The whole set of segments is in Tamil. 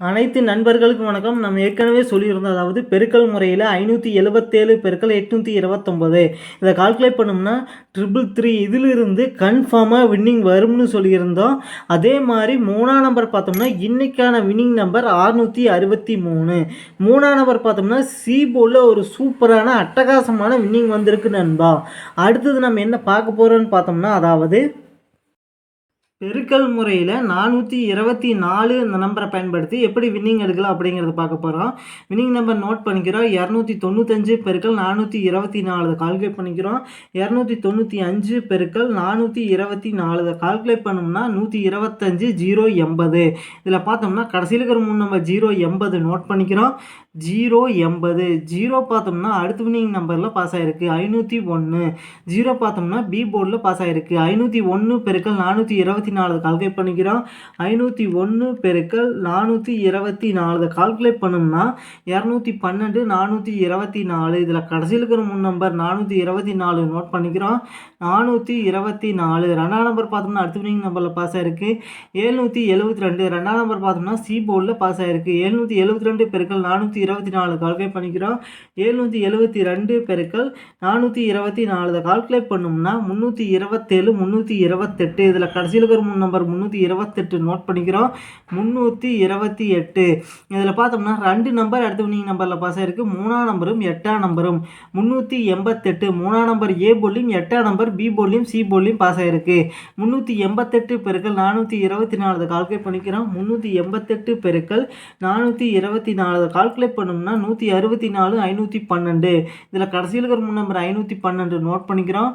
அனைத்து நண்பர்களுக்கும் வணக்கம். நம்ம ஏற்கனவே சொல்லியிருந்தோம் அதாவது பெருக்கல் முறையில் ஐநூற்றி எழுபத்தேழு பெருக்கல் எட்நூற்றி இருபத்தொம்போது. இதை கால்குலேட் பண்ணோம்னா ட்ரிபிள் த்ரீ இதிலிருந்து கன்ஃபார்மாக வின்னிங் வரும்னு சொல்லியிருந்தோம். அதே மாதிரி மூணாம் நம்பர் பார்த்தோம்னா இன்றைக்கான வின்னிங் நம்பர் அறுநூற்றி அறுபத்தி மூணு. மூணாம் நம்பர் பார்த்தோம்னா சி போர்டில் ஒரு சூப்பரான அட்டகாசமான வின்னிங் வந்திருக்கு நண்பா. அடுத்தது நம்ம என்ன பார்க்க போகிறோன்னு பார்த்தோம்னா அதாவது பெருக்கல் முறையில் நானூற்றி இருபத்தி நாலு இந்த நம்பரை பயன்படுத்தி எப்படி வின்னிங் எடுக்கலாம் அப்படிங்கிறத பார்க்க போகிறோம் வின்னிங் நம்பர் நோட் பண்ணிக்கிறோம். இரநூத்தி தொண்ணூத்தஞ்சு பெருக்கல் நானூற்றி இருபத்தி நாலு கால்குலேட் பண்ணிக்கிறோம். இரநூத்தி தொண்ணூற்றி அஞ்சு பெருக்கல் நானூற்றி இருபத்தி நாலு கால்குலேட் பண்ணோம்னா நூற்றி இருபத்தஞ்சு ஜீரோ எண்பது. இதில் பார்த்தோம்னா கடைசியில் இருக்கிற மூணு நம்பர் ஜீரோ எண்பது நோட் பண்ணிக்கிறோம். ஜீரோ எண்பது. ஜீரோ பார்த்தோம்னா அடுத்த வினிங் நம்பரில் பாஸ் ஆகிருக்கு ஐநூற்றி ஒன்று ஜீரோ பார்த்தோம்னா பி போர்டில் பாஸ் ஆகிருக்கு ஐநூற்றி ஒன்று பெருக்கல் நானூற்றி இருபத்தி நாலு. கால்குலேட் பண்ணிக்கிறோம். ஐநூற்றி ஒன்று பெருக்கல் நானூற்றி இருபத்தி நாலு. கால்குலேட் பண்ணோம்னா இரநூத்தி பன்னெண்டு நானூற்றி இருபத்தி நாலு. இதில் கடைசியில் இருக்கிற மூணு நம்பர் நானூற்றி இருபத்தி நாலு நோட் பண்ணிக்கிறோம். நானூற்றி இருபத்தி நாலு. ரெண்டாம் நம்பர் பார்த்தோம்னா அடுத்த வினிங் நம்பரில் பாஸ் ஆகிருக்கு ஏழ்நூற்றி எழுபத்தி ரெண்டு. ரெண்டாம் நம்பர் பார்த்தோம்னா சி போர்டில் பாஸ் ஆகிருக்கு எழுநூற்றி எழுபத்தி ரெண்டு பெருக்கல் நானூற்றி இருபத்தி நாலு கால்குலேட் பண்ணிக்கிறோம். எழுநூற்றி எழுபத்தி ரெண்டு பெருக்கள் நானூற்றி இருபத்தி நாலு. கால்குலேட் பண்ணோம்னா முந்நூற்றி இருபத்தேழு முந்நூற்றி இருபத்தெட்டு. இதில் கடைசியில் இருக்கிற மூணு நம்பர் முந்நூற்றி இருபத்தெட்டு நோட் பண்ணிக்கிறோம். முந்நூற்றி இருபத்தி எட்டு. இதில் பார்த்தோம்னா ரெண்டு நம்பர் அடுத்த வினிங் நம்பரில் பாஸ் ஆகிருக்கு மூணாம் நம்பரும் எட்டாம் நம்பரும் முந்நூற்றி எண்பத்தெட்டு. மூணாம் நம்பர் ஏ போலியும் எட்டாம் நம்பர் பி போலியும் சி போலியும் பாஸ் ஆகிருக்கு முந்நூற்றி எண்பத்தெட்டு பெருக்கள் நானூற்றி இருபத்தி நாலு. கால்குலேட் பண்ணிக்கிறோம். முந்நூற்றி எண்பத்தெட்டு பெருக்கள் நானூற்றி இருபத்தி நாலு. கால்குலேட் பண்ணோம்னா நூற்றி அறுபத்தி நாலு ஐநூற்றி பன்னெண்டு. இதில் கடைசியில் இருக்கிற மூணு நம்பர் ஐநூற்றி பன்னெண்டு நோட் பண்ணிக்கிறோம்.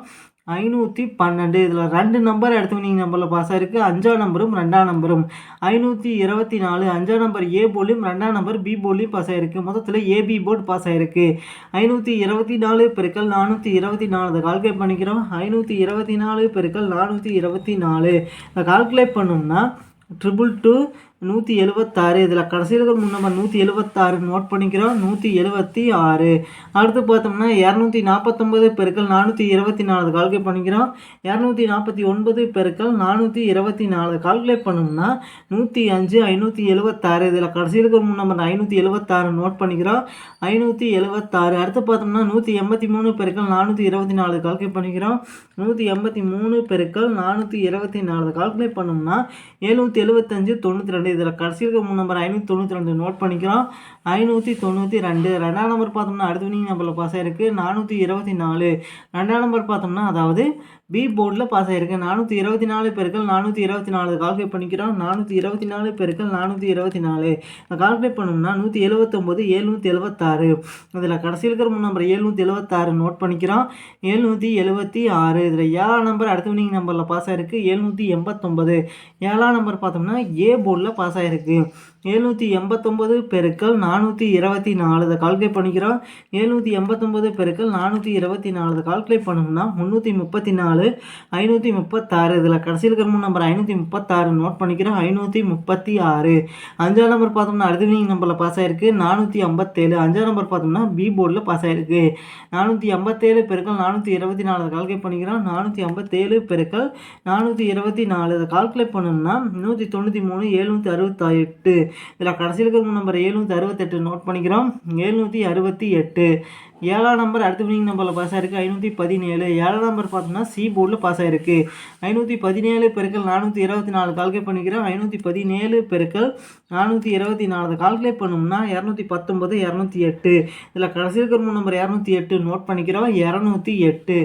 ஐநூற்றி பன்னெண்டு. இதில் ரெண்டு நம்பர் எடுத்து நம்பரில் பாஸ் ஆகிருக்கு அஞ்சாம் நம்பரும் ரெண்டாம் நம்பரும் ஐநூற்றி இருபத்தி நாலு அஞ்சாம் நம்பர் ஏ போலியும் ரெண்டாம் நம்பர் பி போலியும் பாஸ் ஆகிருக்கு மொத்தத்தில் ஏபி போர்டு பாஸ் ஆகிருக்கு ஐநூற்றி இருபத்தி நாலு பெருக்கள் நானூற்றி இருபத்தி நாலு. அதை கால்குலேட் பண்ணிக்கிறோம். ஐநூற்றி இருபத்தி நாலு பெருக்கள் நானூற்றி இருபத்தி நாலு. இதை கால்குலேட் பண்ணோம்னா ட்ரிபிள் டூ நூற்றி எழுபத்தாறு இதில் கடைசியில் இருக்கிற நம்பர் நூற்றி எழுபத்தாறு நோட் பண்ணிக்கிறோம். நூற்றி எழுபத்தி ஆறு. அடுத்து பார்த்தோம்னா இரநூத்தி நாற்பத்தொம்பது பெருக்கள் நானூற்றி இருபத்தி நாலு கால்குலேட் பண்ணிக்கிறோம். இரநூத்தி நாற்பத்தி ஒன்பது பெருக்கள் நானூற்றி இருபத்தி நாலு கால்குலேட் பண்ணோம்னா நூற்றி அஞ்சு ஐநூற்றி எழுபத்தாறு இதில் கடைசியில் இருக்கிற நம்பர் ஐநூற்றி எழுபத்தாறு நோட் பண்ணிக்கிறோம். ஐநூற்றி எழுபத்தாறு அடுத்து பார்த்தோம்னா நூற்றி எண்பத்தி மூணு பெருக்கள் நானூற்றி இருபத்தி நாலு கால்குலேட் பண்ணிக்கிறோம். நூற்றி எண்பத்தி மூணு பெருக்கள் நானூற்றி இருபத்தி நாலு கால்குலேட் பண்ணோம்னா எழுநூற்றி எழுபத்தஞ்சு தொண்ணூற்றி ரெண்டு. இதில் கடைசியில் இருக்க மூணு நம்பர் ஐநூற்றி தொண்ணூற்றி ரெண்டு நோட் பண்ணிக்கிறோம். ஐநூற்றி தொண்ணூற்றி ரெண்டு. ரெண்டாம் நம்பர் பார்த்தோம்னா அடுத்த வினிங் நம்பரில் பாஸ் ஆகிருக்கு நானூற்றி இருபத்தி நாலு. ரெண்டாம் நம்பர் பார்த்தோம்னா அதாவது பி போர்டில் பாஸ் ஆகிருக்கு நானூற்றி இருபத்தி நாலு பேருக்கள் நானூற்றி இருபத்தி நாலு. கால்குலேட் பண்ணிக்கிறோம். நானூற்றி இருபத்தி நாலு பேருக்கள் நானூற்றி இருபத்தி நாலு. கால்குலேட் பண்ணோம்னா நூற்றி எழுபத்தொம்போது ஏழ்நூற்றி எழுபத்தாறு அதில் கடைசியில் இருக்கிற மூணு நம்பர் ஏழ்நூற்றி எழுபத்தாறு நோட் பண்ணிக்கிறோம். ஏழ்நூற்றி எழுபத்தி ஆறு. இதில் ஏழாம் நம்பர் அடுத்த வினிங் நம்பரில் பாஸ் ஆகிருக்கு ஏழ்நூற்றி எண்பத்தொம்பது ஏழாம் நம்பர் பார்த்தோம்னா ஏ போர்டில் பாஸ் ஆகிருக்கு எழுநூற்றி எண்பத்தொம்பது பெருக்கள் நானூற்றி இருபத்தி நாலு இதை கால்குலேட் பண்ணிக்கிறோம். எழுநூற்றி எண்பத்தொம்பது பெருக்கள் நானூற்றி இருபத்தி நாலு இதை கால்குலேட் பண்ணோம்னா முந்நூற்றி முப்பத்தி நாலு ஐநூற்றி முப்பத்தாறு. இதில் கடைசியில் இருக்கிற மூணு நம்பர் ஐநூற்றி முப்பத்தாறு நோட் பண்ணிக்கிறோம். ஐநூற்றி முப்பத்தி ஆறு. அஞ்சாம் நம்பர் பார்த்தோம்னா அடுத்த நம்பரில் பாஸ் ஆகிருக்கு நானூற்றி ஐம்பத்தேழு அஞ்சாம் நம்பர் பார்த்தோம்னா பி போர்டில் பாஸ் ஆகிருக்கு நானூற்றி ஐம்பத்தேழு பெருக்கள் நானூற்றி இருபத்தி நாலு கால்குலேட் பண்ணிக்கிறோம். நானூற்றி ஐம்பத்தேழு பெருக்கள் நானூற்றி இருபத்தி நாலு இதை கால்குலேட் பண்ணோம்னா நூற்றி தொண்ணூற்றி மூணு எழுநூற்றி அறுபத்தி எட்டு. இதில் கடைசியில் இருக்கிற நம்பர் ஏழ்நூற்றி அறுபத்தெட்டு நோட் பண்ணிக்கிறோம். ஏழ்நூற்றி அறுபத்தி எட்டு. ஏழாம் நம்பர் அடுத்த வினிங் நம்பரில் பாஸ் ஆயிருக்கு. ஐநூற்றி பதினேழு. ஏழாம் நம்பர் பார்த்தோம்னா சி போர்டில் பாஸ் ஆயிருக்கு. ஐநூற்றி பதினேழு பெருக்கள் நானூற்றி இருபத்தி நாலு கால்குலேட் பண்ணிக்கிறோம். ஐநூற்றி பதினேழு பெருக்கள் நானூற்றி இருபத்தி நாலு கால்குலேட் பண்ணோம்னா இரநூத்தி பத்தொம்பது இரநூத்தி எட்டு. இதில் கடைசி இருக்கிற மூணு நம்பர் இரநூத்தி எட்டு நோட் பண்ணிக்கிறோம். இரநூத்தி எட்டு.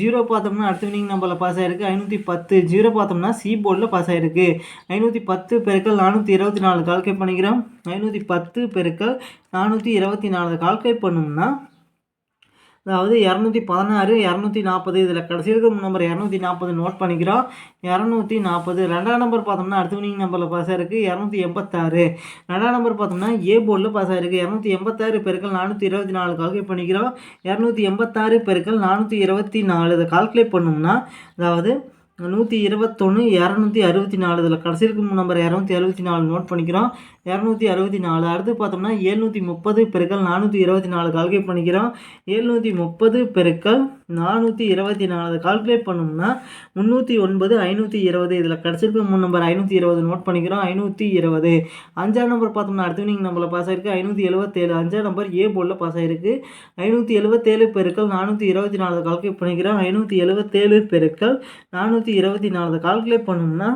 ஜீரோ பார்த்தோம்னா அடுத்த வினிங் நம்பரில் பாஸ் ஆயிருக்கு. ஐநூற்றி பத்து. ஜீரோ பார்த்தோம்னா சி போர்டில் பாஸ் ஆயிருக்கு. ஐநூற்றி பத்து பெருக்கள் நானூற்றி இருபத்தி நாலு கால்குலேட் பண்ணிக்கிறோம். ஐநூற்றி பத்து பெருக்கள் நானூற்றி இருபத்தி நாலு கால்குலேட் பண்ணோம்னா அதாவது இரநூத்தி பதினாறு இரநூத்தி நாற்பது இதில் கடைசி இருக்கிற நம்பர் இரநூத்தி நாற்பது நோட் பண்ணிக்கிறோம். இரநூத்தி நாற்பது. ரெண்டாம் நம்பர் பார்த்தோம்னா அடுத்த வினிங் நம்பரில் பாஸ் ஆகிருக்கு இரநூத்தி எண்பத்தாறு. ரெண்டாம் நம்பர் பார்த்தோம்னா ஏ போர்டில் பாஸ் இருக்குது இரநூத்தி எண்பத்தாறு பெருக்கள் நானூற்றி இருபத்தி நாலு கால்குலேட் பண்ணிக்கிறோம். இரநூத்தி எண்பத்தாறு பெருக்கள் நானூற்றி இருபத்தி நாலு. இதை கால்குலேட் பண்ணோம்னா அதாவது நூற்றி இருபத்தொன்று இரநூத்தி அறுபத்தி நாலு. இதில் கடைசி இருக்கும் நம்பர் இரநூத்தி அறுபத்தி நாலு நோட் பண்ணிக்கிறோம். இரநூத்தி அறுபத்தி நாலு. அடுத்து பார்த்தோம்னா எழுநூற்றி முப்பது பெருக்கள் நானூற்றி இருபத்தி நாலு. கால்குலேட் பண்ணிக்கிறோம். ஏழ்நூற்றி முப்பது பெருக்கள் நானூற்றி இருபத்தி நாலு. அதை கால்குலேட் பண்ணோம்னா முந்நூற்றி ஒன்பது ஐநூற்றி இருபது. இதில் கிடச்சிருக்க மூணு நம்பர் ஐநூற்றி இருபது நோட் பண்ணிக்கிறோம். ஐநூற்றி இருபது. அஞ்சாம் நம்பர் பார்த்தோம்னா அடுத்து நீங்கள் நம்மளை பாஸ் ஆயிருக்கு. ஐநூற்றி எழுபத்தேழு அஞ்சாம் நம்பர் ஏ போர்டில் பாஸ் ஆயிருக்கு. ஐநூற்றி எழுபத்தேழு பெருக்கள் நானூற்றி இருபத்தி நாலு. கால்குலேட் பண்ணிக்கிறோம். ஐநூற்றி எழுபத்தேழு பெருக்கள் நானூற்றி இருபத்தி நாலு. கால்குலேட் பண்ணோம்னா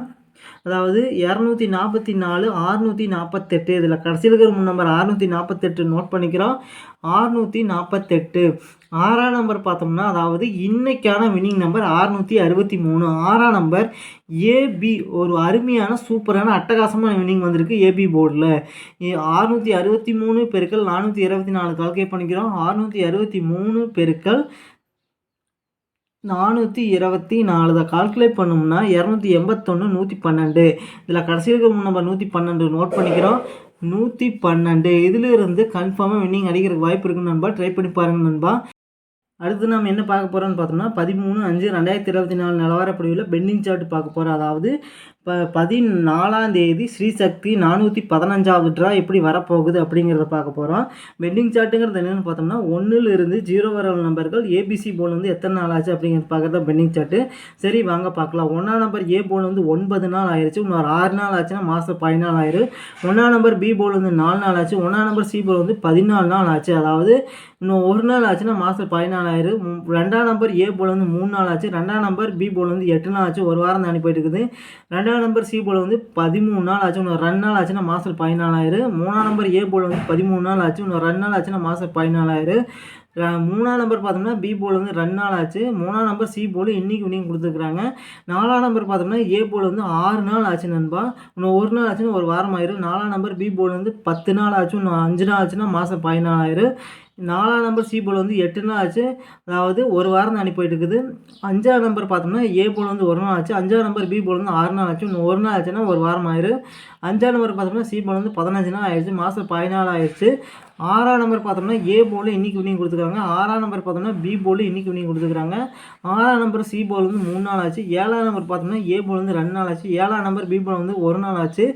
அதாவது இரநூத்தி நாற்பத்தி நாலு ஆறுநூற்றி நாற்பத்தெட்டு இதில் கடைசியில் இருக்கிற முன் நம்பர் அறுநூற்றி நாற்பத்தெட்டு நோட் பண்ணிக்கிறோம். ஆறுநூற்றி நாற்பத்தெட்டு ஆறாம் நம்பர் பார்த்தோம்னா அதாவது இன்னைக்கான வினிங் நம்பர் ஆறுநூற்றி அறுபத்தி மூணு ஆறாம் நம்பர் ஏபி ஒரு அருமையான சூப்பரான அட்டகாசமான வினிங் வந்திருக்கு ஏபி போர்டில் அறுநூற்றி அறுபத்தி மூணு பெருக்கள் நானூற்றி இருபத்தி நாலு கால்குலேட் பண்ணிக்கிறோம். ஆறுநூற்றி அறுபத்தி மூணு பெருக்கள் நானூற்றி இருபத்தி நாலு இதை கால்குலேட் பண்ணோம்னா இரநூத்தி எண்பத்தொன்று நூற்றி பன்னெண்டு. இதில் கடைசியில் இருக்கிற நம்ம நூற்றி பன்னெண்டு நோட் பண்ணிக்கிறோம். நூற்றி பன்னெண்டு. இதிலிருந்து கன்ஃபார்மாக வின்னிங் அடிக்கிறதுக்கு வாய்ப்பு இருக்குன்னு நண்பா ட்ரை பண்ணி பாருங்கள் நண்பா. அடுத்து நம்ம என்ன பார்க்க போகிறோம்னு பார்த்தோம்னா பதிமூணு அஞ்சு ரெண்டாயிரத்தி இருபத்தி நாலு நிலவரப்படிவில் பெண்டிங் சார்ட் பார்க்க போகிறோம் அதாவது இப்போ பதினாலாம் தேதி ஸ்ரீசக்தி நானூற்றி பதினஞ்சாவது ட்ரா எப்படி வரப்போகுது அப்படிங்கிறத பார்க்க போகிறோம் பெண்டிங் சார்ட்டுங்கிறது என்னென்னு பார்த்தோம்னா ஒன்றுலேருந்து ஜீரோ வர நம்பர்கள் ஏபிசி போல் வந்து எத்தனை நாள் ஆச்சு அப்படிங்கிறது பார்க்குறது பெண்டிங் சார்ட்டு சரி வாங்க பார்க்கலாம். ஒன்றாம் நம்பர் ஏ போல் வந்து ஒன்பது நாள் ஆயிடுச்சு இன்னொரு ஆறு நாள் ஆச்சுன்னா மாதம் பதினாலு ஆயிரு. ஒன்றாம் நம்பர் பி போல் வந்து நாலு நாள் ஆச்சு. ஒன்றாம் நம்பர் சி போல் வந்து பதினாலு நாள் ஆச்சு. அதாவது இன்னும் ஒரு நாள் ஆச்சுன்னா மாதம் பதினாலாயிரம் ரெண்டாம் நம்பர் ஏ போல் வந்து மூணு நாள் ஆச்சு. ரெண்டாம் நம்பர் பி போல் வந்து எட்டு நாள் ஆச்சு. ஒரு வாரம் தாண்டி போயிட்டு இருக்குது. ரெண்டாம் நம்பர் சி போல் வந்து பதிமூணு நாள் ஆச்சு. இன்னும் ரெண்டு நாள் ஆச்சுன்னா மாதம் பதினாலாயிரம். மூணாம் நம்பர் ஏ போல் வந்து பதிமூணு நாள் ஆச்சு. இன்னும் ரெண்டு நாள் ஆச்சுன்னா மாதம் பதினாலாயிரம். மூணாம் நம்பர் பார்த்தோம்னா பி போல் வந்து ரெண்டு நாள் ஆச்சு. மூணாம் நம்பர் சி போல் இன்றைக்கி இன்னைக்கு கொடுத்துருக்குறாங்க. நாலாம் நம்பர் பார்த்தோம்னா ஏ போல் வந்து ஆறு நாள் ஆச்சு நண்பா. இன்னும் ஒரு நாள் ஆச்சுன்னா ஒரு வாரம் ஆயிரும். நாலாம் நம்பர் பி போல் வந்து பத்து நாள் ஆச்சு. இன்னும் அஞ்சு நாள் ஆச்சுன்னா மாதம் பதினாலாயிரம். நாலாம் நம்பர் சி போல் வந்து எட்டு நாள் ஆச்சு. அதாவது ஒரு வாரம் தான் போயிட்டு இருக்குது அஞ்சாவது நம்பர் பார்த்தோம்னா ஏ போல் வந்து ஒரு நாள் ஆச்சு. அஞ்சாவது நம்பர் பி போல் வந்து ஆறு நாள் ஆச்சு. இன்னும் ஒரு நாள் ஆச்சுன்னா ஒரு வாரம் ஆயிரும். அஞ்சாவது நம்பர் பார்த்தோம்னா சி போல் வந்து பதினஞ்சு நாள் ஆயிடுச்சு. மாதம் பதினாலு ஆயிடுச்சு. ஆறாம் நம்பர் பார்த்தோம்னா ஏ போல் இன்றைக்கி வினிங் கொடுத்துருக்காங்க. ஆறாம் நம்பர் பார்த்தோம்னா பி போல் இன்றைக்கி வினிங் கொடுத்துருக்காங்க. ஆறாம் நம்பர் சி போல் வந்து மூணு நாள் ஆச்சு. ஏழாம் நம்பர் பார்த்தோம்னா ஏ போல் வந்து ரெண்டு நாள் ஆச்சு. ஏழாம் நம்பர் பி போல் வந்து ஒரு நாள் ஆச்சு.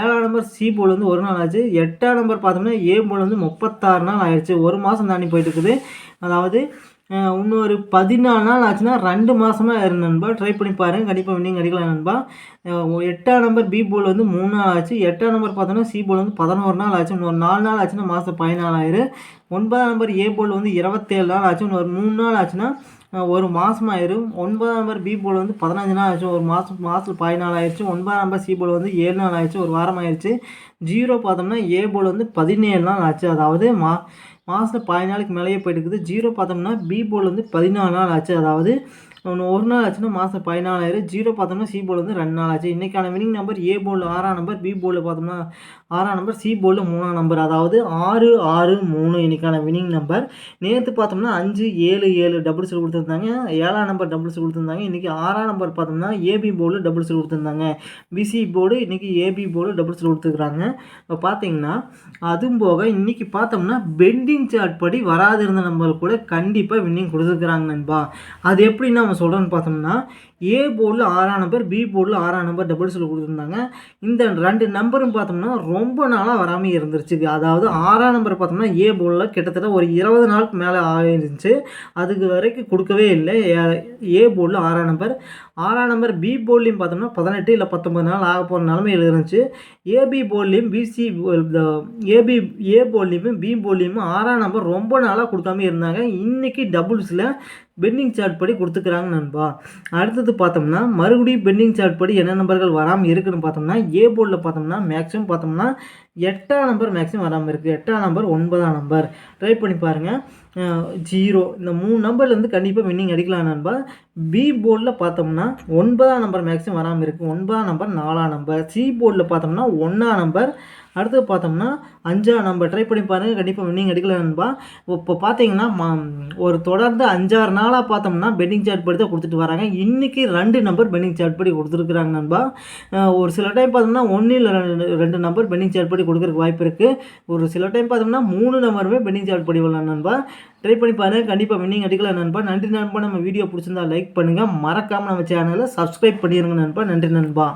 ஏழாம் நம்பர் சி போல் வந்து ஒரு நாள் ஆச்சு. எட்டாம் நம்பர் பார்த்தோம்னா ஏ போல் வந்து முப்பத்தாறு நாள் ஆயிடுச்சு. ஒரு மாதம் தாண்டி போயிட்டு இருக்குது. அதாவது இன்னொரு பதினாலு நாள் ஆச்சுன்னா ரெண்டு மாதமாக இரு நண்பா. ட்ரை பண்ணி பாருங்கள் கண்டிப்பாக வின்னிங் அடிக்கலாம் நண்பா. எட்டாம் நம்பர் பி போல் வந்து மூணு நாள் ஆச்சு. எட்டாம் நம்பர் பார்த்தோன்னா சி போல் வந்து பதினோரு நாள் ஆச்சு. இன்னொரு நாலு நாள் ஆச்சுன்னா மாதம் பதினாலாயிரம் ஒன்பதாம் நம்பர் ஏ போல் வந்து இருபத்தேழு நாள் ஆச்சு. இன்னொரு மூணு நாள் ஆச்சுன்னா ஒரு மாதம் ஆயிரும் ஒன்பதாம் நம்பர் பி போல் வந்து பதினஞ்சு நாள் ஆச்சு. ஒரு மாதம் மாதத்தில் பதினாலு ஆயிடுச்சு ஒன்பதாம் நம்பர் சி போல் வந்து ஏழு நாள் ஆயிடுச்சு. ஒரு வாரம் ஆயிடுச்சு ஜீரோ பார்த்தோம்னா ஏ போல் வந்து பதினேழு நாள் ஆச்சு. அதாவது மா மாதத்தில் பதினாலுக்கு மேலேயே போயிட்டு இருக்குது. ஜீரோ பார்த்தோம்னா பி போல் வந்து பதினாலு நாள் ஆச்சு. அதாவது ஒரு நாள் ஆச்சுன்னா மாதம் பதினாலாயிரம் ஜீரோ பார்த்தோம்னா சி போல் வந்து ரெண்டு நாள் ஆச்சு. இன்றைக்கான வினிங் நம்பர் ஏ போல் ஆறாம் நம்பர் பி போலில் பார்த்தோம்னா ஆறாம் நம்பர் சி போலில் மூணாம் நம்பர் அதாவது ஆறு ஆறு மூணு இன்றைக்கான வினிங் நம்பர் நேற்று பார்த்தோம்னா அஞ்சு ஏழு ஏழு டபுள் கொடுத்துருந்தாங்க. ஏழாம் நம்பர் டபுள் கொடுத்துருந்தாங்க. இன்றைக்கி ஆறாம் நம்பர் பார்த்தோம்னா ஏபி போர்டு டபுள் கொடுத்துருந்தாங்க. பிசி போர்டு இன்றைக்கி ஏபி போர்டு டபுள் கொடுத்துருக்குறாங்க. இப்போ பார்த்தீங்கன்னா அதுவும் போக இன்றைக்கி பார்த்தோம்னா பெண்டிங் சார்ட் படி வராதிருந்த நம்பர் கூட கண்டிப்பாக வின்னிங் கொடுத்துருக்குறாங்க நண்பா. அது எப்படின்னா நம்ம சொல்கிறோன்னு பார்த்தோம்னா ஏ போர்டில் ஆறாம் நம்பர் பி போர்டில் ஆறாம் நம்பர் டபுள்ஸில் கொடுத்துருந்தாங்க. இந்த ரெண்டு நம்பரும் பார்த்தோம்னா ரொம்ப நாளாக வராமல் இருந்துருச்சு. அதாவது ஆறாம் நம்பர் பார்த்தோம்னா ஏ போர்டில் கிட்டத்தட்ட ஒரு இருபது நாளுக்கு மேலே ஆயிருந்துச்சு. அதுக்கு வரைக்கும் கொடுக்கவே இல்லை. ஏ போர்டில் ஆறாம் நம்பர் ஆறாம் நம்பர் பி போர்ட்லேயும் பார்த்தோம்னா பதினெட்டு இல்லை பத்தொம்பது நாள் ஆக போகிற நிலமையில் இருந்துச்சு. ஏபி போல்லையும் பிசி ஏபி ஏ போல்லையும் பி போல்லையும் ஆறாம் நம்பர் ரொம்ப நாளாக கொடுக்காம இருந்தாங்க. இன்றைக்கி டபுள்ஸில் பெண்டிங் சார்ட் படி கொடுத்துக்கிறாங்க நண்பா. அடுத்தது பார்த்தோம்னா மறுபடியும் பெண்டிங் சார்ட் படி என்ன நம்பர்கள் வராமல் இருக்குன்னு பார்த்தோம்னா ஏ போர்டில் பார்த்தோம்னா மேக்ஸிமம் பார்த்தோம்னா எட்டாம் நம்பர் மேக்ஸிமம் வராமல் இருக்குது எட்டாம் நம்பர் ஒன்பதாம் நம்பர் ட்ரை பண்ணி பாருங்கள் ஜீரோ இந்த மூணு நம்பர்லேருந்து கண்டிப்பாக வின்னிங் அடிக்கலாம் நண்பா. பி போர்டில் பார்த்தோம்னா ஒன்பதாம் நம்பர் மேக்ஸிமம் வராமல் இருக்குது ஒன்பதாம் நம்பர் நாலாம் நம்பர் சி போர்டில் பார்த்தோம்னா ஒன்றாம் நம்பர் அடுத்து பார்த்தோம்னா அஞ்சா நம்ம ட்ரை பண்ணி பாருங்கள் கண்டிப்பாக வின்னிங் அடிக்கல இப்போ பார்த்தீங்கன்னா ஒரு தொடர்ந்து அஞ்சாறு நாளாக பார்த்தோம்னா பெண்டிங் சார்ட் படி தான் கொடுத்துட்டு வராங்க. இன்றைக்கி ரெண்டு நம்பர் பெண்டிங் சார்ட் படி கொடுத்துருக்குறாங்க நண்பா. ஒரு சில டைம் பார்த்தோம்னா ஒன்று இல்லை ரெண்டு ரெண்டு நம்பர் பெண்டிங் சார்ட் படி கொடுக்குறதுக்கு வாய்ப்பு இருக்குது ஒரு சில டைம் பார்த்தோம்னா மூணு நம்பருமே பெண்டிங் சார்ட் படி வரலாம் நண்பா. ட்ரை பண்ணி பாருங்கள் கண்டிப்பாக வின்னிங் அடிக்கலாம் நண்பா. நன்றி நண்பா. நம்ம வீடியோ பிடிச்சிருந்தா லைக் பண்ணுங்கள் மறக்காமல் நம்ம சேனலை சப்ஸ்கிரைப் பண்ணிடுங்க நண்பா. நன்றி நண்பா.